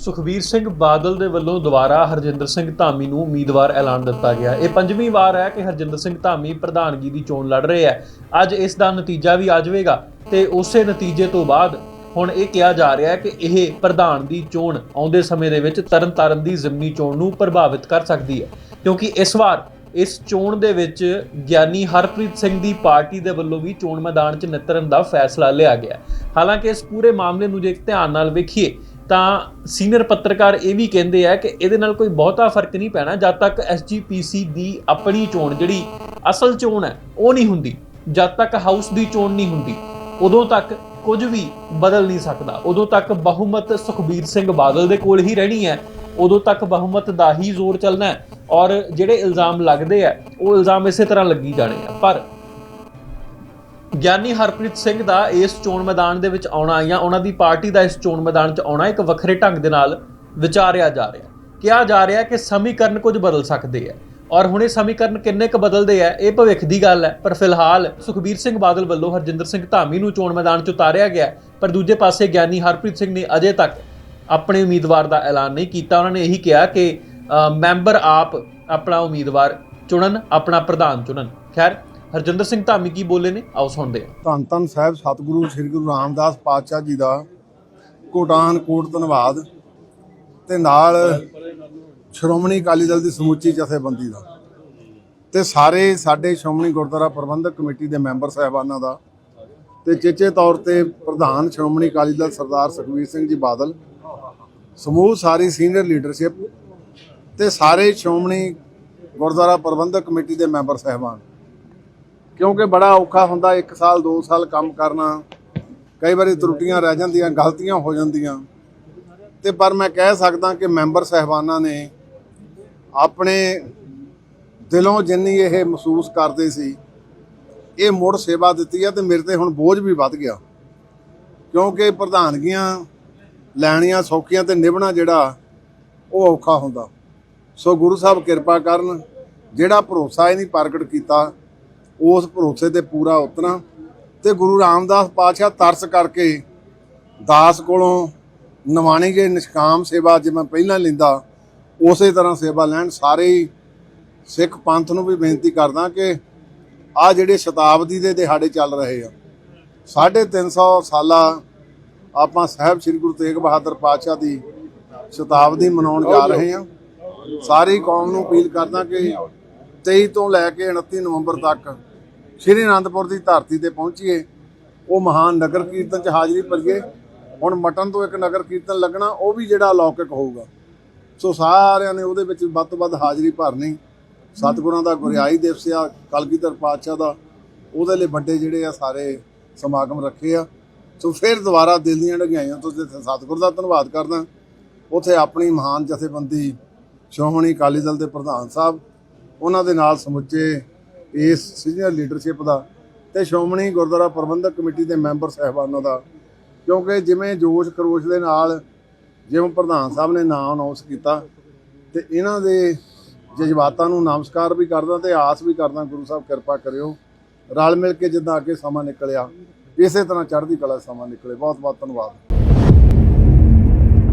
ਸੁਖਬੀਰ ਸਿੰਘ ਬਾਦਲ ਦੇ ਵੱਲੋਂ ਦੁਬਾਰਾ ਹਰਜਿੰਦਰ ਸਿੰਘ ਧਾਮੀ ਨੂੰ ਉਮੀਦਵਾਰ ਐਲਾਨ ਦਿੱਤਾ ਗਿਆ। ਇਹ ਪੰਜਵੀਂ ਵਾਰ ਹੈ ਕਿ ਹਰਜਿੰਦਰ ਸਿੰਘ ਧਾਮੀ ਪ੍ਰਧਾਨਗੀ ਦੀ ਚੋਣ ਲੜ ਰਹੇ ਹੈ। ਅੱਜ ਇਸ ਦਾ ਨਤੀਜਾ ਵੀ ਆ ਜਾਵੇਗਾ ਤੇ ਉਸੇ ਨਤੀਜੇ ਤੋਂ ਬਾਅਦ ਹੁਣ ਇਹ ਕਿਹਾ ਜਾ ਰਿਹਾ ਹੈ ਕਿ ਇਹ ਪ੍ਰਧਾਨ ਦੀ ਚੋਣ ਆਉਂਦੇ ਸਮੇਂ ਦੇ ਵਿੱਚ ਤਰਨਤਾਰਨ ਦੀ ਜ਼ਿਮਨੀ ਚੋਣ ਨੂੰ ਪ੍ਰਭਾਵਿਤ ਕਰ ਸਕਦੀ ਹੈ। ਕਿਉਂਕਿ ਇਸ ਵਾਰ ਇਸ ਚੋਣ ਦੇ ਵਿੱਚ ਗਿਆਨੀ ਹਰਪ੍ਰੀਤ ਸਿੰਘ ਦੀ ਪਾਰਟੀ ਦੇ ਵੱਲੋਂ ਵੀ ਚੋਣ ਮੈਦਾਨ 'ਚ ਨਿਤਰਨ ਦਾ ਫੈਸਲਾ ਲਿਆ ਗਿਆ ਹਾਲਾਂਕਿ ਇਸ ਪੂਰੇ ਮਾਮਲੇ ਨੂੰ ਜੇ ਧਿਆਨ ਨਾਲ ਵੇਖੀਏ ਤਾਂ ਸੀਨੀਅਰ ਪੱਤਰਕਾਰ ਇਹ ਵੀ ਕਹਿੰਦੇ ਆ ਕਿ ਇਹਦੇ ਨਾਲ ਕੋਈ ਬਹੁਤਾ ਫ਼ਰਕ ਨਹੀਂ ਪੈਣਾ, ਜਦ ਤੱਕ ਐਸਜੀਪੀਸੀ ਦੀ ਆਪਣੀ ਚੋਣ ਜਿਹੜੀ ਅਸਲ ਚੋਣ ਹੈ, ਉਹ ਨਹੀਂ ਹੁੰਦੀ। ਜਦ ਤੱਕ ਹਾਊਸ ਦੀ ਚੋਣ ਨਹੀਂ ਹੁੰਦੀ, ਉਦੋਂ ਤੱਕ ਕੁਝ ਵੀ ਬਦਲ ਨਹੀਂ ਸਕਦਾ। ਉਦੋਂ ਤੱਕ ਬਹੁਮਤ ਸੁਖਬੀਰ ਸਿੰਘ ਬਾਦਲ ਦੇ ਕੋਲ ਹੀ ਰਹਿਣੀ ਹੈ। ਉਦੋਂ ਤੱਕ ਬਹੁਮਤ ਦਾ ਹੀ ਜ਼ੋਰ ਚੱਲਣਾ ਹੈ ਔਰ ਜਿਹੜੇ ਇਲਜ਼ਾਮ ਲੱਗਦੇ ਆ, ਉਹ ਇਲਜ਼ਾਮ ਇਸੇ ਤਰ੍ਹਾਂ ਲੱਗੀ ਜਾਣੇ ਆ। ਪਰ ਗਿਆਨੀ ਹਰਪ੍ਰੀਤ ਸਿੰਘ ਦਾ ਇਸ ਚੋਣ ਮੈਦਾਨ ਦੇ ਵਿੱਚ ਆਉਣਾ ਜਾਂ ਉਹਨਾਂ ਦੀ ਪਾਰਟੀ ਦਾ ਇਸ ਚੋਣ ਮੈਦਾਨ 'ਚ ਆਉਣਾ ਇੱਕ ਵੱਖਰੇ ਢੰਗ ਦੇ ਨਾਲ ਵਿਚਾਰਿਆ ਜਾ ਰਿਹਾ। ਕਿਹਾ ਜਾ ਰਿਹਾ ਕਿ ਸਮੀਕਰਨ ਕੁਝ ਬਦਲ ਸਕਦੇ ਆ। ਔਰ ਹੁਣ ਇਹ ਸਮੀਕਰਨ ਕਿੰਨੇ ਕੁ ਬਦਲਦੇ ਆ, ਇਹ ਭਵਿੱਖ ਦੀ ਗੱਲ ਹੈ। ਪਰ ਫਿਲਹਾਲ ਸੁਖਬੀਰ ਸਿੰਘ ਬਾਦਲ ਵੱਲੋਂ ਹਰਜਿੰਦਰ ਸਿੰਘ ਧਾਮੀ ਨੂੰ ਚੋਣ ਮੈਦਾਨ 'ਚ ਉਤਾਰਿਆ ਗਿਆ ਪਰ ਦੂਜੇ ਪਾਸੇ ਗਿਆਨੀ ਹਰਪ੍ਰੀਤ ਸਿੰਘ ਨੇ ਅਜੇ ਤੱਕ ਆਪਣੇ ਉਮੀਦਵਾਰ ਦਾ ਐਲਾਨ ਨਹੀਂ ਕੀਤਾ। ਉਹਨਾਂ ਨੇ ਇਹੀ ਕਿਹਾ ਕਿ ਮੈਂਬਰ ਆਪ ਆਪਣਾ ਉਮੀਦਵਾਰ ਚੁਣਨ, ਆਪਣਾ ਪ੍ਰਧਾਨ ਚੁਣਨ। ਖੈਰ ਹਰਜਿੰਦਰ ਸਿੰਘ ਧਾਮੀ ਕੀ ਬੋਲੇ ਨੇ? ਆਓ ਸੁਣਦੇ ਹਾਂ। ਧੰਨ ਧੰਨ ਸਾਹਿਬ, ਸਤਿਗੁਰੂ ਸ੍ਰੀ ਗੁਰੂ ਰਾਮਦਾਸ ਪਾਤਸ਼ਾਹ ਜੀ ਦਾ ਕੋਟਾਨ ਕੋਟ ਧੰਨਵਾਦ ਤੇ ਨਾਲ ਸ਼੍ਰੋਮਣੀ ਅਕਾਲੀ ਦਲ ਦੀ ਸਮੁੱਚੀ ਜਥੇਬੰਦੀ ਦਾ ਤੇ ਸਾਰੇ ਸਾਡੇ ਸ਼੍ਰੋਮਣੀ ਗੁਰਦੁਆਰਾ ਪ੍ਰਬੰਧਕ ਕਮੇਟੀ ਦੇ ਮੈਂਬਰ ਸਾਹਿਬਾਨਾਂ ਦਾ ਤੇ ਚੇਚੇ ਤੌਰ ਤੇ ਪ੍ਰਧਾਨ ਸ਼੍ਰੋਮਣੀ ਅਕਾਲੀ ਦਲ ਸਰਦਾਰ ਸੁਖਬੀਰ ਸਿੰਘ ਜੀ ਬਾਦਲ, ਸਮੂਹ ਸਾਰੀ ਸੀਨੀਅਰ ਲੀਡਰਸ਼ਿਪ ਤੇ ਸਾਰੇ ਸ਼੍ਰੋਮਣੀ ਗੁਰਦੁਆਰਾ ਪ੍ਰਬੰਧਕ ਕਮੇਟੀ ਦੇ ਮੈਂਬਰ ਸਾਹਿਬਾਨ। ਕਿਉਂਕਿ ਬੜਾ ਔਖਾ ਹੁੰਦਾ 1 ਸਾਲ 2 ਸਾਲ ਕੰਮ ਕਰਨਾ। ਕਈ ਵਾਰੀ ਤਰੁੱਟੀਆਂ ਰਹਿ ਜਾਂਦੀਆਂ, ਗਲਤੀਆਂ ਹੋ ਜਾਂਦੀਆਂ। ਤੇ ਪਰ ਮੈਂ ਕਹਿ ਸਕਦਾ ਕਿ ਮੈਂਬਰ ਸਹਿਬਾਨਾਂ ਨੇ ਆਪਣੇ ਦਿਲੋਂ ਜਿੰਨੀ ਇਹ ਮਹਿਸੂਸ ਕਰਦੇ ਸੀ, ਇਹ ਮੁੜ ਸੇਵਾ ਦਿੱਤੀ ਹੈ ਤੇ ਮੇਰੇ ਤੇ ਹੁਣ ਬੋਝ ਵੀ ਵੱਧ ਗਿਆ। ਕਿਉਂਕਿ ਪ੍ਰਧਾਨਗੀਆਂ ਲੈਣੀਆਂ ਸੌਖੀਆਂ ਤੇ ਨਿਭਣਾ ਜਿਹੜਾ, ਉਹ ਔਖਾ ਹੁੰਦਾ। ਸੋ ਗੁਰੂ ਸਾਹਿਬ ਕਿਰਪਾ ਕਰਨ, ਜਿਹੜਾ ਭਰੋਸਾ ਇਹ ਨਹੀਂ ਪ੍ਰਗਟ ਕੀਤਾ ਉਸ ਭਰੋਸੇ ਤੇ ਪੂਰਾ ਉਤਰਨਾ ਤੇ ਗੁਰੂ ਰਾਮਦਾਸ ਪਾਤਸ਼ਾਹ ਤਰਸ ਕਰਕੇ ਦਾਸ ਕੋਲੋਂ ਨਵਾਣੀ ਗਏ ਨਿਸ਼ਕਾਮ ਸੇਵਾ ਜਿਵੇਂ ਪਹਿਲਾਂ ਲੈਂਦਾ, ਉਸੇ ਤਰ੍ਹਾਂ ਸੇਵਾ ਲੈਣ ਸਾਰੇ ਸਿੱਖ ਪੰਥ ਨੂੰ ਵੀ ਬੇਨਤੀ ਕਰਦਾ ਕਿ ਆ ਜਿਹੜੇ ਸ਼ਤਾਬਦੀ ਦੇ ਦਿਹਾੜੇ ਚੱਲ ਰਹੇ ਆ 350 ਸਾਲਾ ਆਪਾਂ ਸਾਹਿਬ ਸ੍ਰੀ ਗੁਰੂ ਤੇਗ ਬਹਾਦਰ ਪਾਤਸ਼ਾਹ ਦੀ ਸ਼ਤਾਬਦੀ ਮਨਾਉਣ ਜਾ ਰਹੇ ਆ। ਸਾਰੀ ਕੌਮ ਨੂੰ ਅਪੀਲ ਕਰਦਾ ਕਿ 23 ਤੋਂ ਲੈ ਕੇ 29 ਨਵੰਬਰ ਤੱਕ ਸ਼੍ਰੀ ਅਨੰਦਪੁਰ ਦੀ ਧਰਤੀ ਤੇ ਪਹੁੰਚੀਏ, ਉਹ ਮਹਾਨ ਨਗਰ ਕੀਰਤਨ ਚ ਹਾਜ਼ਰੀ ਭਰੀਏ। ਹੁਣ ਮਟਨ ਤੋਂ ਇੱਕ ਨਗਰ ਕੀਰਤਨ ਲੱਗਣਾ, ਉਹ ਵੀ ਜਿਹੜਾ ਅਲੌਕਿਕ ਹੋਊਗਾ। ਸੋ ਸਾਰਿਆਂ ਨੇ ਉਹਦੇ ਵਿੱਚ ਵੱਧ ਤੋਂ ਵੱਧ ਹਾਜ਼ਰੀ ਭਰਨੀ। ਸਤਿਗੁਰਾਂ ਦਾ ਗੁਰਿਆਈ ਦਿਵਸ ਆ, ਕਲਗੀਧਰ ਪਾਤਸ਼ਾਹ ਦਾ। ਉਹਦੇ ਲਈ ਵੱਡੇ ਜਿਹੜੇ ਆ, ਸਾਰੇ ਸਮਾਗਮ ਰੱਖੇ ਆ। ਸੋ ਫਿਰ ਦੁਬਾਰਾ ਦਿਲ ਦੀਆਂ ਢਗਾਈਆਂ ਤੋਂ ਤੇ ਸਤਿਗੁਰ ਦਾ ਧੰਨਵਾਦ ਕਰਦਾ, ਉਥੇ ਆਪਣੀ ਮਹਾਨ ਜਥੇਬੰਦੀ ਸ਼੍ਰੋਮਣੀ ਅਕਾਲੀ ਦਲ ਦੇ ਪ੍ਰਧਾਨ ਸਾਹਿਬ, ਉਹਨਾਂ ਦੇ ਨਾਲ ਸਮੁੱਚੇ ਇਸ ਸੀਨੀਅਰ ਲੀਡਰਸ਼ਿਪ ਦਾ ਤੇ ਸ਼੍ਰੋਮਣੀ ਗੁਰਦੁਆਰਾ ਪ੍ਰਬੰਧਕ ਕਮੇਟੀ ਦੇ ਮੈਂਬਰ ਸਹਿਬਾਨਾਂ ਦਾ। ਕਿਉਂਕਿ ਜਿਵੇਂ ਜੋਸ਼ ਕਰੋਸ਼ ਦੇ ਨਾਲ ਜਿਵੇਂ ਪ੍ਰਧਾਨ ਸਾਹਿਬ ਨੇ ਨਾਮ ਅਨਾਉਂਸ ਕੀਤਾ ਤੇ ਇਹਨਾਂ ਦੇ ਜਜ਼ਬਾਤਾਂ ਨੂੰ ਨਮਸਕਾਰ ਵੀ ਕਰਦਾ ਤੇ ਆਸ ਵੀ ਕਰਦਾ ਗੁਰੂ ਸਾਹਿਬ ਕਿਰਪਾ ਕਰਿਓ। ਰਲ ਮਿਲ ਕੇ ਜਿੱਦਾਂ ਅੱਗੇ ਸਮਾਂ ਨਿਕਲਿਆ, ਇਸੇ ਤਰ੍ਹਾਂ ਚੜ੍ਹਦੀ ਕਲਾ ਸਮਾਂ ਨਿਕਲੇ। ਬਹੁਤ ਬਹੁਤ ਧੰਨਵਾਦ।